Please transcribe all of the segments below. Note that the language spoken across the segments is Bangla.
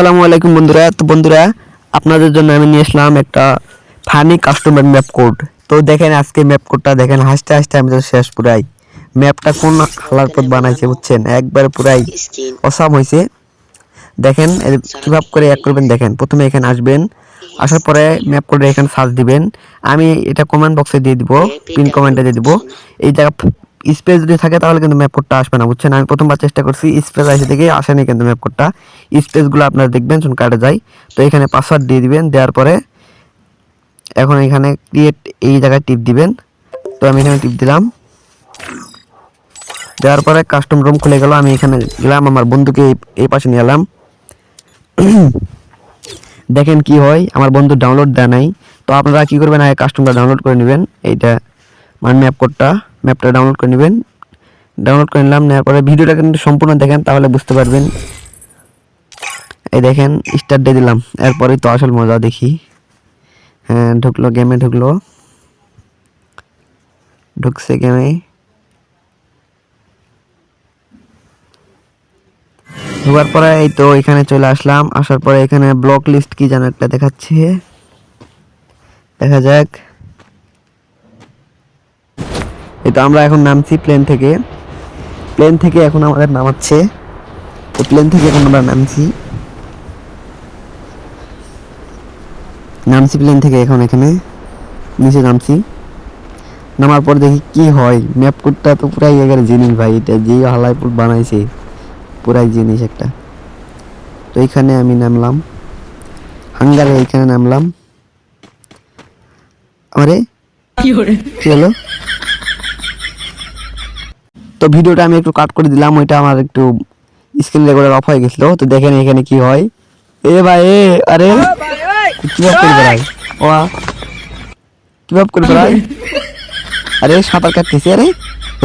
আসসালামু আলাইকুম বন্ধুরা। তো বন্ধুরা, আপনাদের জন্য আমি নিয়ে আসলাম একটা ফানি কাস্টমার ম্যাপ কোড তো দেখেন আজকে ম্যাপ কোডটা দেখেন, হাসতে হাসতে আমি তো শেষ পুরাই। ম্যাপটা কোন হালার পথ বানাইছে বুঝছেন? একবার পুরাই অসাম হয়েছে দেখেন কীভাবে করে এক করবেন দেখেন। প্রথমে এখানে আসবেন, আসার পরে ম্যাপ কোডে এখানে সার্চ দিবেন। আমি এটা কমেন্ট বক্সে দিয়ে দিব পিন কমেন্টে দিয়ে দিব। এই জায়গা স্পেস যদি থাকে তাহলে কিন্তু ম্যাপ কোডটা আসবে না, বুঝছেন? আমি প্রথমবার চেষ্টা করছি, স্পেস আসে থেকে আসেনি কিন্তু ম্যাপ কোডটা স্পেসগুলো আপনারা দেখবেন, শুন কাটে যায় তো এখানে পাসওয়ার্ড দিয়ে দিবেন, দেওয়ার পরে এখন এখানে ক্রিয়েট এই জায়গায় টিপ দিবেন। তো আমি এখানে টিপ দিলাম। দেওয়ার পরে কাস্টম রুম খুলে গেল, আমি এখানে গেলাম, আমার বন্ধুকে এই পাশে নিয়ে এলাম। দেখেন কি হয়, আমার বন্ধু ডাউনলোড দেয় নাই। তো আপনারা কি করবেন, আগে কাস্টমটা ডাউনলোড করে নেবেন। এইটা মানে ম্যাপ কোডটা ম্যাপটা ডাউনলোড করে নেবেন। ডাউনলোড করে নিলাম নেওয়ার পরে ভিডিওটা কিন্তু সম্পূর্ণ দেখেন, তাহলে বুঝতে পারবেন। এই দেখেন স্টার্ট দিয়ে দিলাম, এরপরেই তো আসল মজা দেখি। হ্যাঁ ঢুকলো গেমে ঢুকলো। ঢুকছে গেমে ঢোকার পরে এই তো এখানে চলে আসলাম, আসার পরে এখানে ব্লক লিস্ট কি যেন একটা দেখাচ্ছে। দেখা যাক। এই তো আমরা এখন নামছি প্লেন থেকে। প্লেন থেকে এখন আমাদের নামাচ্ছে। তো প্লেন থেকে এখন আমরা নামছি। নামছি প্লেন থেকে এখন এখানে। নিচে নামছি। নামার পর দেখি কি হয়। ম্যাপ কোডটা তো পুরাই এগারে জিনিস ভাই। এটা যে হালাইপুর বানাইছে পুরাই জিনিস একটা। তো এইখানে আমি নামলাম। হাঙ্গারে এইখানে নামলাম। আরে? কি হলো? তো ভিডিওটা আমি একটু কাট করে দিলাম ওইটা আমার একটু স্ক্রিন রেকর্ডার অফ হয়ে গেছিল তো দেখেন এখানে কি হয়। এ ভাই এ আরে কীভাবে করে বেড়াই ও কীভাবে করে বেড়াই আরে সাঁতার কাটতেছে আরে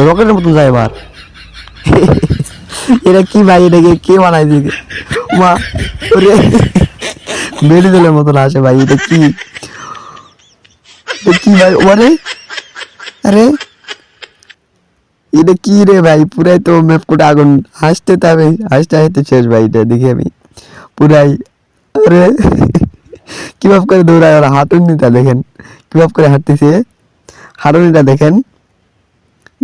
রকেটের মতন যায় এবার। এটা কি ভাই এটাকে কে বানাই দিকে মা ওরে বেড়ে দিলের মতন আসে ভাই এটা কি? এটা কি ভাই? ওরে আরে এটা কি রে ভাই? পুরাই তো ম্যাপ কোটে আগুন। হাসতে তো আমি হাসতে হাসতে শেষ ভাই এটা দেখি আমি। পুরাই আরে কীভাবে করে দৌড়ায় ওরা? হাঁটুনিটা দেখেন। কীভাবে করে হাঁটতেছে? হাঁটুনিটা দেখেন।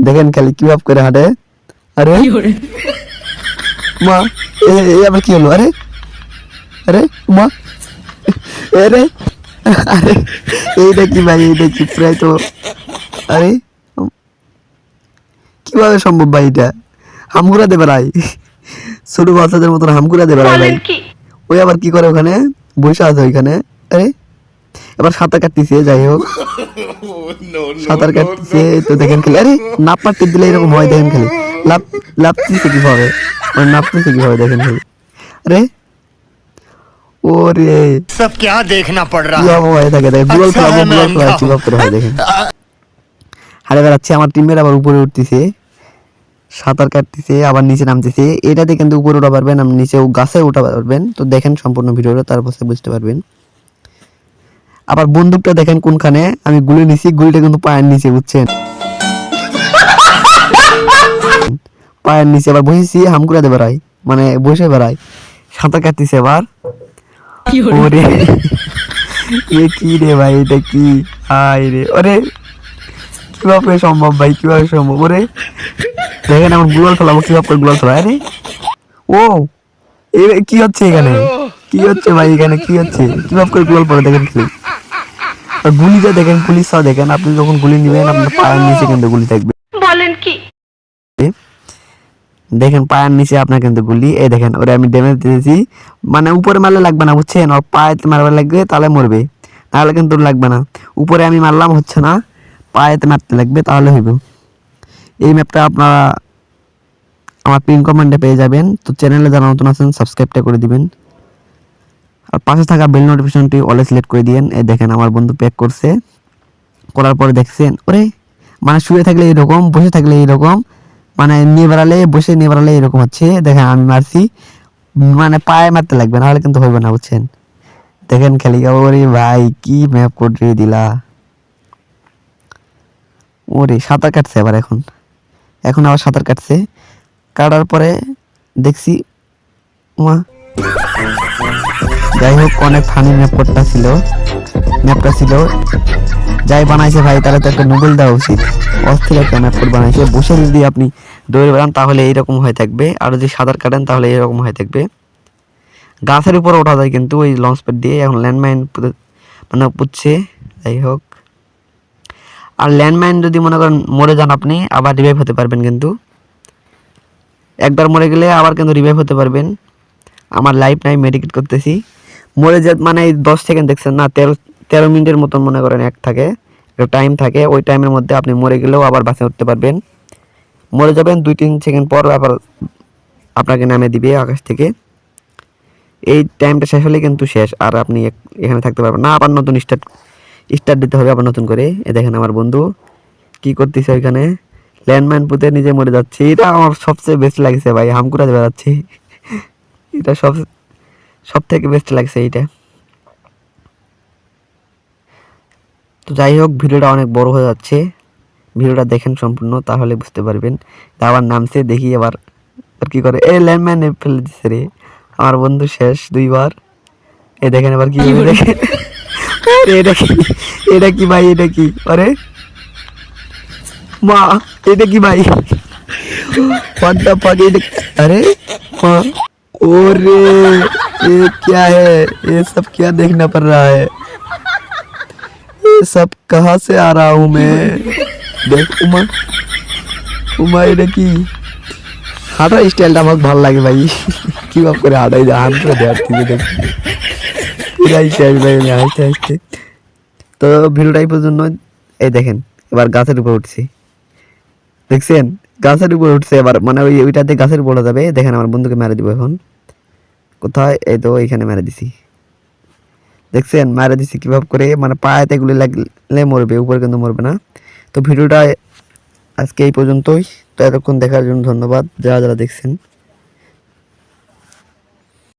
দেখেন খালি কীভাবে করে হাঁটে। আরে মা এ এ আবার কি হলো? আরে আরে মা আরে আরে এইটা কি ভাই? এইটা কি? প্রায় তো আরে কিভাবে সম্ভব ভাই এটা হামগুড়া দেবে রাই ছোট বাচ্চাদের মতন হামগুড়া দেবে রাই ভাই ওই আবার কি করে ওখানে বসে আছে ওইখানে আরে এবার সাঁতার কাটতেছে যাই হোক সাঁতার কাটতেছে তো দেখেন খালি আরে নাপ মারতে দিলে এরকম হয় দেখেন খালি লাভ লাভতেছে কিভাবে মানে নাপতেছে কিভাবে দেখেন খালি আরে ওরে सब क्या देखना पड़ কি रहा है অবস্থা থাকে দেখেন গুগল আচ্ছা, খেলাবো হ্যাঁ, গুগল ম্যাম, খেলা কিভাবে করে হয় দেখেন হারে বেড়াচ্ছে আমার টিমের আবার উপরে উঠতেছে সাঁতার কাটতেছে আবার নিচে নামতেছে। এটাতে কিন্তু উপরে উঠা পারবেন আপনি নিচে গাছে উঠা পারবেন। তো দেখেন সম্পূর্ণ ভিডিওটা তারপর বুঝতে পারবেন। আবার বন্দুকটা দেখেন কোনখানে আমি গুলি নিছি গুলিটা কিন্তু পায়ের নিচে বুঝছেন? পায়ের নিচে আবার বসেছি হামকুড়া দিয়ে বেড়াই মানে বসে বেড়াই। সাঁতার কাটতেছে আবার। ওরে এ কি রে ভাই এটা কি? হাই রে ওরে কীভাবে সম্ভব ভাই কীভাবে সম্ভব? ওরে দেখেন আমার গুগল গুগল ফেলা? আরে ও এ কি হচ্ছে এখানে? কি হচ্ছে ভাই এখানে? কি হচ্ছে? কীভাবে করে গুগল পড়ে দেখেন কি গুলিটা দেখেন পুলিশ দেখেন আপনি যখন গুলি নেবেন আপনার পায়ের নিচে কিন্তু গুলি থাকবে। বলেন কি? দেখেন পায়ের নিচে আপনার কিন্তু গুলি। এই দেখেন ওরে আমি ড্যামেজ দিয়েছি মানে উপরে মারলে লাগবে না বুঝছেন? ওর পায়েতে মারবে লাগবে তাহলে মরবে। তাহলে কিন্তু লাগবে না। উপরে আমি মারলাম হচ্ছে না? পায়েতে মারতে লাগবে তাহলে হইব। এই ম্যাপটা আপনারা আমার পিন কমেন্টে পেয়ে যাবেন। তো চ্যানেলে যারা নতুন আছেন সাবস্ক্রাইবটা করে দিবেন। আর পাশে থাকা বেল নোটিফিকেশনটি অলে সিলেক্ট করে দিয়েন। এই দেখেন আমার বন্ধু প্যাক করছে। করার পরে দেখছেন, ওরে মানে শুয়ে থাকলে এরকম, বসে থাকলে এরকম মানে নিয়ে বেড়ালে, বসে নিয়ে বেড়ালে এরকম হচ্ছে। দেখেন আমি মারছি মানে পায়ে মারতে লাগবে, নাহলে কিন্তু হইবে না, বুঝছেন? দেখেন খালি, ওরে ভাই, কি ম্যাপ করে দিলা? ওরে, সাঁতার কাটছে আবার এখন। এখন আবার সাঁতার কাটছে। কাটার পরে দেখছি মা যাই হোক, অনেক ফানি ম্যাপ করতে ছিল। ম্যাপটা ছিল, যাই বানাইছে ভাই, তাহলে তো একটা নোবেল দেওয়া উচিত। অস্থির একটা ম্যাপ কোড বানাইছে। বসে যদি আপনি দৌড়ে বেড়ান, তাহলে এইরকম হয়ে থাকবে। আর যদি সাঁতার কাটেন, তাহলে এইরকম হয়ে থাকবে। গাছের উপর ওঠা যায় কিন্তু, ওই লঞ্চ প্যাড দিয়ে। এখন ল্যান্ডমাইন মানে পুচ্ছে যাই হোক। আর ল্যান্ডমাইন যদি মনে করেন মরে যান আপনি, আবার রিভাইভ হতে পারবেন কিন্তু। একবার মরে গেলে আবার কিন্তু রিভাইভ হতে পারবেন। আমার লাইফ নাই মেডিকেট করতেছি। মরে যা মানে দশ সেকেন্ড দেখছেন না, তেরো তেরো মিনিটের মতন মনে করেন এক থাকে, একটা টাইম থাকে, ওই টাইমের মধ্যে আপনি মরে গেলেও আবার বাসে উঠতে পারবেন। মরে যাবেন দুই, তিন সেকেন্ড পর আবার আপনাকে নামে দিবে আকাশ থেকে। এই টাইমটা শেষ হলে কিন্তু শেষ, আর আপনি এখানে থাকতে পারবেন না। আবার নতুন স্টার্ট স্টার্ট দিতে হবে আবার নতুন করে। এ দেখেন আমার বন্ধু কি করতেছে ওইখানে? ল্যান্ডমাইন পুঁতে নিজে মরে যাচ্ছে। এটা আমার সবচেয়ে বেস্ট লাগছে ভাই হামকুড়া বেড়াচ্ছে। এটা সব সব থেকে বেস্ট লাগছে এইটা। তো যাই হোক ভিডিওটা অনেক বড় হয়ে যাচ্ছে। ভিডিওটা দেখেন সম্পূর্ণ তাহলে বুঝতে পারবেন। আবার নামছে দেখি আবার আর কি করে। এ ল্যান্ডম্যান ফেলে দিচ্ছে রে। আমার বন্ধু শেষ দুইবার। এ দেখেন আবার কি দেখেন এটা কি এটা কি ভাই এটা কি আরে মা এটা কি ভাই What the fuck ये देख- अरे हाँ ओरे ये क्या है ये सब क्या देखना पड़ रहा है ये सब कहाँ से आ रहा हूँ मैं देख उमा উমা এটা কি হাঁটার স্টাইলটা আমার ভালো লাগে ভাই কি ভাব করে হাঁটাই যায় হাত করে দেওয়ার থেকে দেখ তো ভিডিওটা এই পর্যন্ত। এই দেখেন, এবার গাছের উপর উঠছি। দেখছেন? গাছের উপর উঠছে এবার মানে ওই ওইটাতে গাছের উপর যাবে। দেখেন আমার বন্ধুকে মেরে দিব এখন। কোথায়? এই তো এইখানে মেরে দিছি। দেখছেন? মেরে দিছি কীভাবে করে? মানে পায়েতে এগুলি লাগলে মরবে, উপরে কিন্তু মরবে না। তো ভিডিওটা আজকে এই পর্যন্তই। তো এতক্ষণ দেখার জন্য ধন্যবাদ। যারা যারা দেখছেন